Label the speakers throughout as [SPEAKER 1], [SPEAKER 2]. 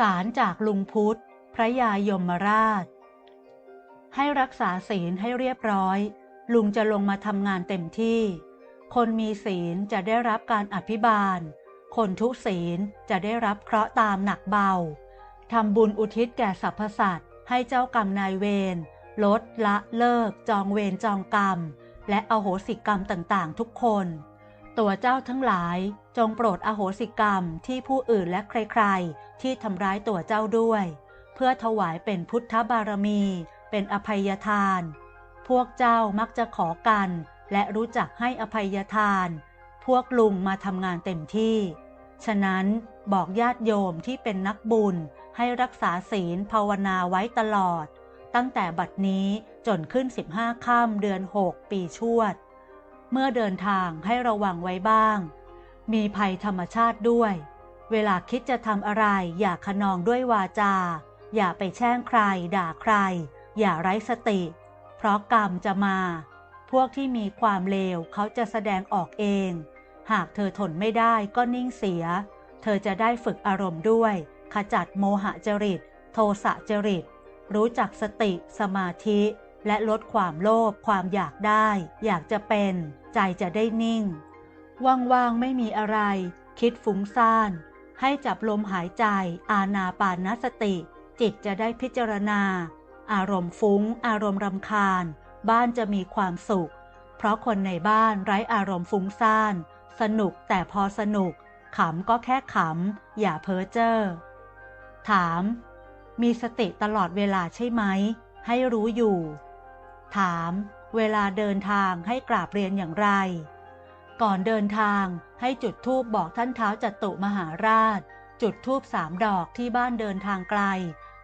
[SPEAKER 1] สารจากลุงพุทธ พระยายมราช ให้รักษาศีลให้เรียบร้อย ลุงจะลงมาทำงานเต็มที่ คนมีศีลจะได้รับการอภิบาล คนทุศีลจะได้รับเคราะห์ตามหนักเบาทำบุญอุทิศแก่สรรพสัตว์ให้เจ้ากรรมนายเวรลดละเลิก จองเวรจองกรรม และอโหสิกรรมต่างๆ ทุกคน ตัวเจ้าทั้งหลาย จงโปรดอโหสิกรรมที่ผู้อื่นและใครๆ ที่ทำร้ายตัวเจ้าด้วย เพื่อถวายเป็นพุทธบารมี เป็นอภัยทาน พวกเจ้ามักจะขอกัน และรู้จักให้อภัยทาน พวกลุงมาทำงานเต็มที่ ฉะนั้นบอกญาติโยมที่เป็นนักบุญให้รักษาศีลภาวนาไว้ตลอด ตั้งแต่บัดนี้จนขึ้น 15ค่ำเดือน 6 ปีชวด เมื่อเดินทางให้ระวังไว้บ้าง มีภัยธรรมชาติด้วย เวลาคิดจะทำอะไร อย่าขนองด้วยวาจา อย่าไปแช่งใคร ด่าใคร อย่าไร้สติ เพราะกรรมจะมา พวกที่มีความเลวเขาจะแสดงออกเอง หากเธอทนไม่ได้ก็นิ่งเสีย เธอจะได้ฝึกอารมณ์ด้วย ขจัดโมหะจริต โทสะจริต รู้จักสติ สมาธิ และลดความโลภความอยากได้ อยากจะเป็น ใจจะได้นิ่ง ว่างๆไม่มีอะไร คิดฟุ้งซ่าน ให้จับลมหายใจ อาณาปานสติ จิตจะได้พิจารณา อารมณ์ฟุ้ง อารมณ์รำคาญ บ้านจะมีความสุข เพราะคนในบ้านไร้อารมณ์ฟุ้งซ่าน สนุกแต่พอสนุก ขำก็แค่ขำ อย่าเพ้อเจ้อ ถาม มีสติตลอดเวลาใช่ไหม ให้รู้อยู่ ถาม เวลาเดินทางให้กราบเรียนอย่างไร ก่อนเดินทางให้จุดธูปบอกท่านเท้าจัตุมหาราช จุดธูปสามดอกที่บ้านเดินทางไกล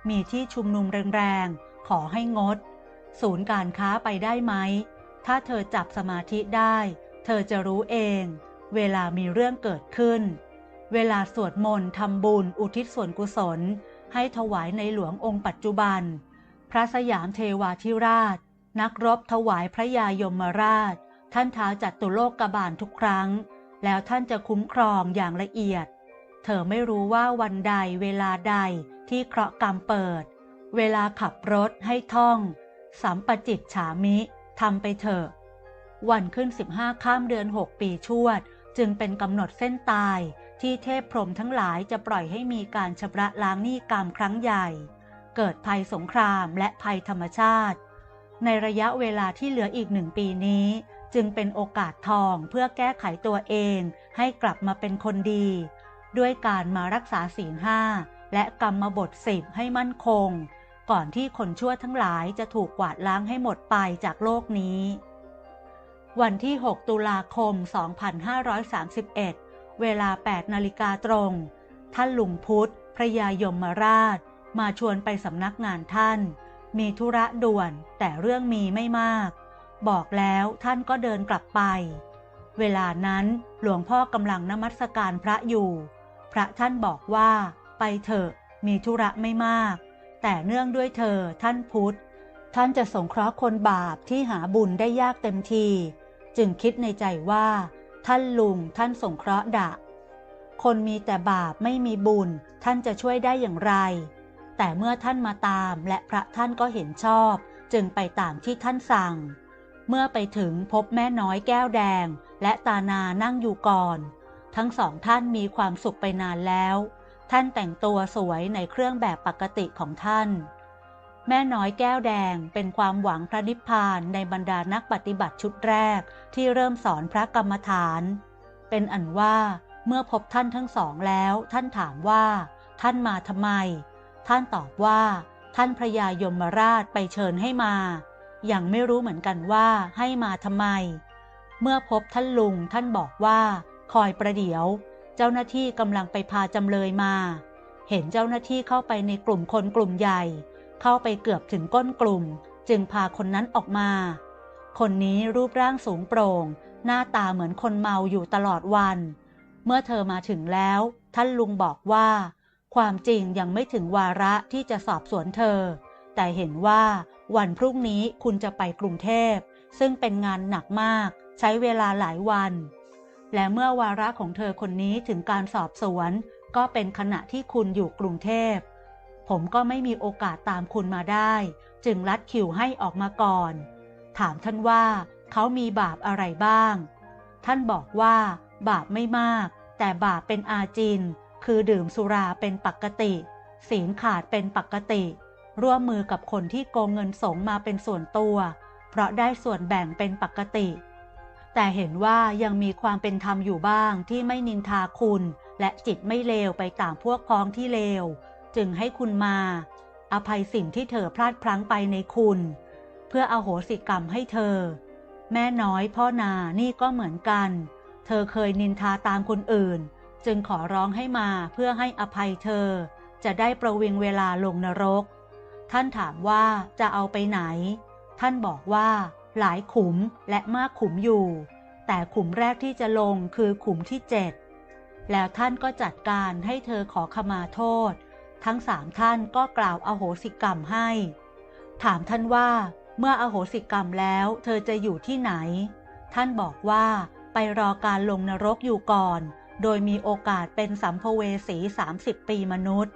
[SPEAKER 1] มีที่ชุมนุมแรงๆ ขอให้งด ศูนย์การค้าไปได้ไหม ถ้าเธอจับสมาธิได้ เธอจะรู้เอง เวลามีเรื่องเกิดขึ้น เวลาสวดมนต์ทำบุญอุทิศส่วนกุศล ให้ถวายในหลวงองค์ปัจจุบัน พระสยามเทวาธิราช นักรบถวายพระยายมราช ท่านท้าวจัดตุโลกกบาลทุกครั้ง แล้วท่านจะคุ้มครองอย่างละเอียด เธอไม่รู้ว่าวันใดเวลาใดที่เคราะห์กรรมเปิด เวลาขับรถให้ท่อง สัมปจิตฉามิทำไปเถอะ วันขึ้น 15 ข้ามเดือน 6 ปีชวด จึงเป็นกำหนดเส้นตายที่เทพพรหมทั้งหลายจะปล่อยให้มีการชำระล้างหนี้กรรมครั้งใหญ่ เกิดภัยสงครามและภัยธรรมชาติ ในระยะเวลาที่เหลืออีกหนึ่งปีนี้ จึงเป็นโอกาสทองเพื่อแก้ไขตัวเองให้กลับมาเป็นคนดี ด้วยการมารักษาศีลห้าและกรรมบทสิบให้มั่นคง ก่อนที่คนชั่วทั้งหลายจะถูกกวาดล้างให้หมดไปจากโลกนี้ วันที่ 6 ตุลาคม 2531 เวลา 8 นาฬิกาตรง ท่านลุงพุทธพระยายมราช มาชวนไปสำนักงานท่าน มีธุระด่วนแต่เรื่องมีไม่มาก บอกแล้วท่านก็เดินกลับไป เวลานั้นหลวงพ่อกำลังนมัสการพระอยู่ พระท่านบอกว่า ไปเถอะมีธุระไม่มาก แต่เนื่องด้วยเธอท่านพุทธ ท่านจะสงเคราะห์คนบาปที่หาบุญได้ยากเต็มที จึงคิดในใจว่า ท่านลุงท่านสงเคราะห์ดะ คนมีแต่บาปไม่มีบุญ ท่านจะช่วยได้อย่างไร แต่เมื่อท่านมาตามและพระท่านก็เห็นชอบ จึงไปตามที่ท่านสั่ง เมื่อไปถึงพบแม่น้อยแก้วแดง และตานานั่งอยู่ก่อน ทั้งสองท่านมีความสุขไปนานแล้ว ท่านแต่งตัวสวยในเครื่องแบบปกติของท่าน แม่น้อยแก้วแดงเป็นความหวังพระนิพพานในบรรดานักปฏิบัติชุดแรกที่เริ่มสอนพระกรรมฐาน เป็นอันว่าเมื่อพบท่านทั้งสองแล้ว ท่านถามว่า ท่านมาทำไม ท่านตอบว่า ท่านพระยายมราชไปเชิญให้มา ยังไม่รู้เหมือนกันว่าให้มาทำไม เมื่อพบท่านลุงท่านบอกว่า คอยประเดี๋ยว เจ้าหน้าที่กำลังไปพาจำเลยมา เห็นเจ้าหน้าที่เข้าไปในกลุ่มคนกลุ่มใหญ่ เข้าไปเกือบถึงก้นกลุ่ม จึงพาคนนั้นออกมา คนนี้รูปร่างสูงโปร่ง หน้าตาเหมือนคนเมาอยู่ตลอดวัน เมื่อเธอมาถึงแล้ว ท่านลุงบอกว่า ความจริงยังไม่ถึงวาระที่จะสอบสวนเธอ แต่เห็นว่า วันพรุ่งนี้คุณจะไปกรุงเทพ ซึ่งเป็นงานหนักมาก ใช้เวลาหลายวัน และเมื่อวาระของเธอคนนี้ถึงการสอบสวน ก็เป็นขณะที่คุณอยู่กรุงเทพ ผมก็ไม่มีโอกาสตามคุณมาได้ จึงลัดคิวให้ออกมาก่อน ถามท่านว่าเขามีบาปอะไรบ้าง ท่านบอกว่า บาปไม่มาก แต่บาปเป็นอาจิน คือดื่มสุราเป็นปกติ ศีลขาดเป็นปกติ ร่วมมือกับคนที่โกงเงินสงมาเป็นส่วนตัว เพราะได้ส่วนแบ่งเป็นปกติ แต่เห็นว่ายังมีความเป็นธรรมอยู่บ้างที่ไม่นินทาคุณ และจิตไม่เลวไปตามพวกพ้องที่เลว จึงให้คุณมา อภัยสิ่งที่เธอพลาดพลั้งไปในคุณ เพื่ออโหสิกรรมให้เธอ แม่น้อยพ่อนานี่ก็เหมือนกัน เธอเคยนินทาตามคนอื่น จึงขอร้องให้มาเพื่อให้อภัยเธอ จะได้ประวิงเวลาลงนรก ท่านถามว่าจะเอาไปไหน ท่านบอกว่าหลายขุมและมากขุมอยู่ แต่ขุมแรกที่จะลงคือขุมที่เจ็ดแล้วท่านก็จัดการให้เธอขอขมาโทษ ทั้งสามท่านก็กล่าวอโหสิกรรมให้ ถามท่านว่าเมื่ออโหสิกรรมแล้วเธอจะอยู่ที่ไหน ท่านบอกว่าไปรอการลงนรกอยู่ก่อน โดยมีโอกาสเป็นสัมภเวสี 30 ปีมนุษย์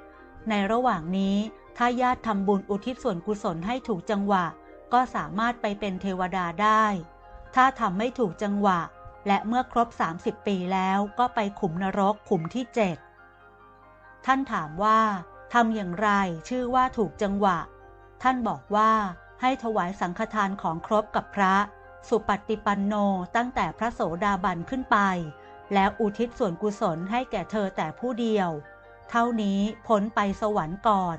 [SPEAKER 1] ในระหว่างนี้ ถ้าญาติทำบุญอุทิศส่วนกุศลให้ถูกจังหวะ ก็สามารถไปเป็นเทวดาได้ ถ้าทำไม่ถูกจังหวะ และเมื่อครบ 30 ปีแล้วก็ไปขุมนรกขุมที่ 7 ท่านถามว่าทำอย่างไรชื่อว่าถูกจังหวะ ท่านบอกว่าให้ถวายสังฆทานของครบกับพระ สุปฏิปันโนตั้งแต่พระโสดาบันขึ้นไป แล้วอุทิศส่วนกุศลให้แก่เธอแต่ผู้เดียว เท่านี้พ้นไปสวรรค์ก่อน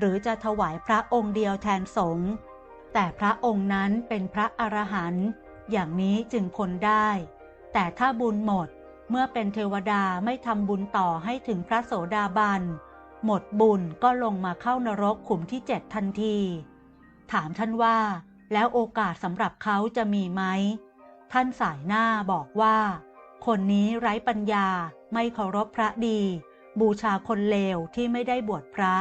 [SPEAKER 1] หรือจะถวายพระองค์เดียวแทนสงฆ์แต่พระองค์นั้นเป็นพระอรหันต์อย่างนี้จึงพ้นได้ แต่ถ้าบุญหมดเมื่อเป็นเทวดาไม่ทำบุญต่อให้ถึงพระโสดาบัน หมดบุญก็ลงมาเข้านรกขุมที่เจ็ดทันที ถามท่านว่า แล้วโอกาสสำหรับเขาจะมีไหม ท่านสายหน้าบอกว่า คนนี้ไร้ปัญญาไม่เคารพพระดี บูชาคนเลวที่ไม่ได้บวชพระ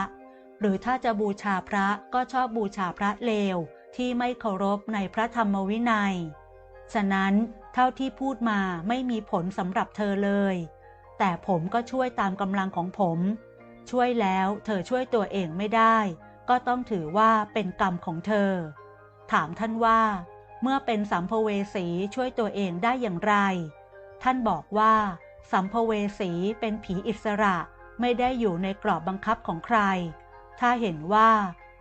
[SPEAKER 1] หรือถ้าจะบูชาพระก็ชอบบูชาพระเลว ที่ไม่เคารพในพระธรรมวินัย ฉะนั้นเท่าที่พูดมาไม่มีผลสำหรับเธอเลย แต่ผมก็ช่วยตามกำลังของผม ช่วยแล้วเธอช่วยตัวเองไม่ได้ ก็ต้องถือว่าเป็นกรรมของเธอ ถามท่านว่า เมื่อเป็นสัมภเวสีช่วยตัวเองได้อย่างไร ท่านบอกว่า สัมภเวสีเป็นผีอิสระไม่ได้อยู่ในกรอบบังคับของใคร ถ้าเห็นว่า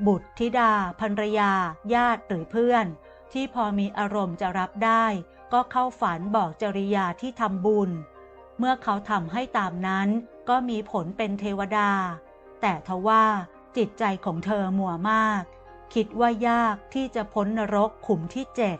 [SPEAKER 1] บุตรธิดาภรรยา ญาติหรือเพื่อน ที่พอมีอารมณ์จะรับได้ ก็เข้าฝันบอกจริยาที่ทำบุญ เมื่อเขาทำให้ตามนั้นก็มีผลเป็นเทวดา แต่ทว่าจิตใจของเธอมัวมาก คิดว่ายากที่จะพ้นนรกขุมที่เจ็ด